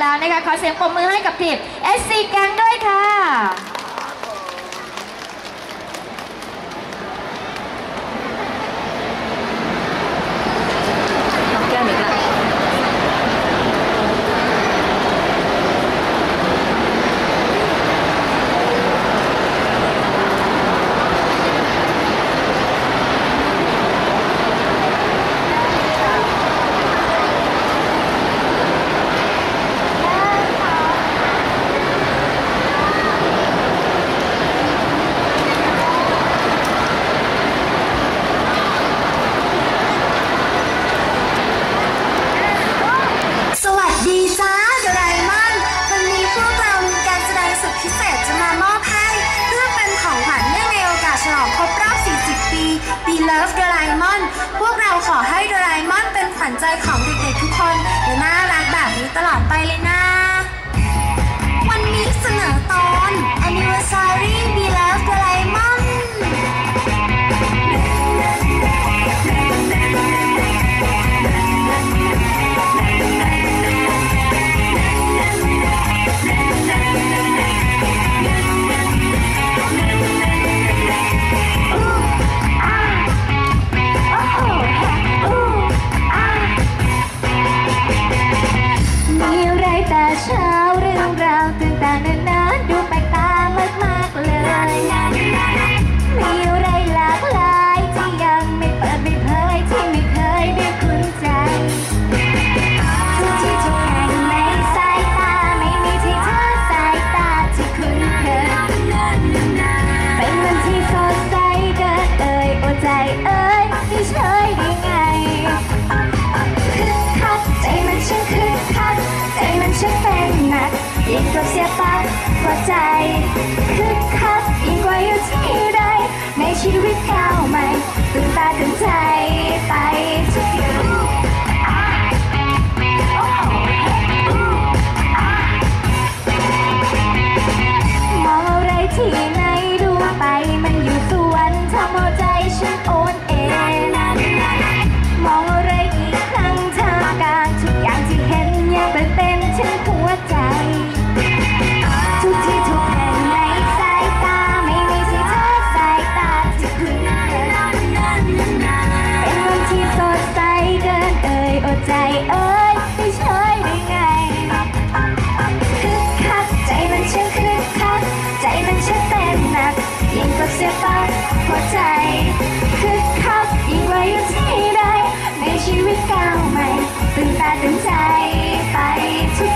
แล้วนะคะขอเสียงปรบมือให้กับทีม SC แกงด้วยค่ะ พวกเราขอให้โดราเมอนเป็นขวัญใจของเด็กๆทุกคนและน่ารักแบบนี้ตลอดไปเลยนะ วันนี้เสนอตอน anniversary ชีวิตก้าวใหม่ตื่นตาตื่นใจไปทุกอย่างมองอะไรที่ไหนดูไปมันอยู่ส่วนทำเอาใจฉันโอนเอนมองอะไรอีกครั้งท่าการทุกอย่างที่เห็นยังเป็นเต็มฉันหัวใจ อดใจเอ้ยไม่เฉยได้ไงคึกคักใจมันช่างคึกคักใจมันช่างเต็นหนักยิ่งกว่เสียปักหัวใจคึกคักยิ่งไว้อยู่ที่ใดในชีวิตก้าวใหม่ตื่นตาตื่นใจไปทุก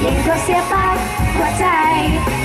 沿途写包挂在。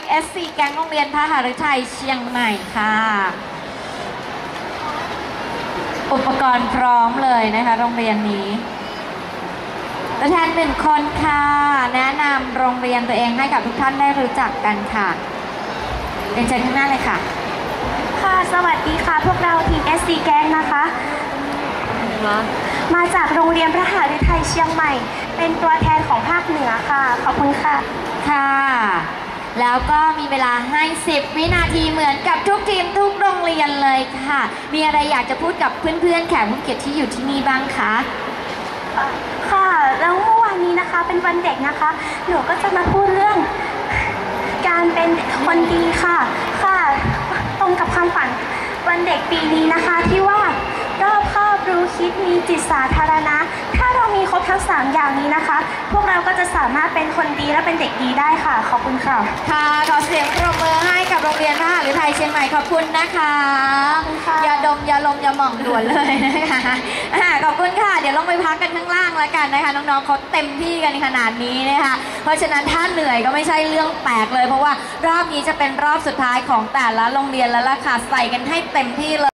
ก SC แก๊งโรงเรียนพระหฤทัยเชียงใหม่ค่ะ อุปกรณ์พร้อมเลยนะคะโรงเรียนนี้ตัวแทนหนึ่งคนค่ะ แนะนำโรงเรียนตัวเองให้กับทุกท่านได้รู้จักกันค่ะเรีนเชิญข้างหน้าเลยค่ะ ค่ะ สวัสดีค่ะ พวกเราทีม SC แก๊งนะคะ มาจากโรงเรียนพระหฤทัยเชียงใหม่ เป็นตัวแทนของภาคเหนือค่ะ ขอบคุณค่ะ ค่ะ แล้วก็มีเวลาให้ 10 วินาทีเหมือนกับทุกทีมทุกโรงเรียนเลยค่ะ มีอะไรอยากจะพูดกับเพื่อนๆ แขกผู้เกียรติที่อยู่ที่นี่บ้างคะ ค่ะ แล้วเมื่อวานนี้นะคะเป็นวันเด็กนะคะ หนูก็จะมาพูดเรื่อง การเป็นคนดีค่ะ ค่ะ ตรงกับความฝันวันเด็กปีนี้นะคะที่ว่า รอบครอบรู้คิดมีจิตสาธารณะ ถ้าเรามีครบทั้งสามอย่างนี้นะคะ พวกเราก็จะสามารถเป็นคนดีและเป็นเด็กดีได้ค่ะ ขอบคุณค่ะ ค่ะ ขอเสียงปรบมือให้กับโรงเรียนพระหฤทัยเชียงใหม่ขอบคุณนะคะขอบคุณค่ะอย่าดมอย่าลมอย่าหม่องด่วนเลยนะคะอ่าขอบคุณค่ะ เดี๋ยวลงไปพักกันข้างล่างแล้วกันนะคะ น้องๆเขาเต็มที่กันขนาดนี้นะคะ เพราะฉะนั้นถ้าเหนื่อยก็ไม่ใช่เรื่องแปลกเลย เพราะว่ารอบนี้จะเป็นรอบสุดท้ายของแต่ละโรงเรียนแล้วล่ะค่ะใส่กันให้เต็มที่เลย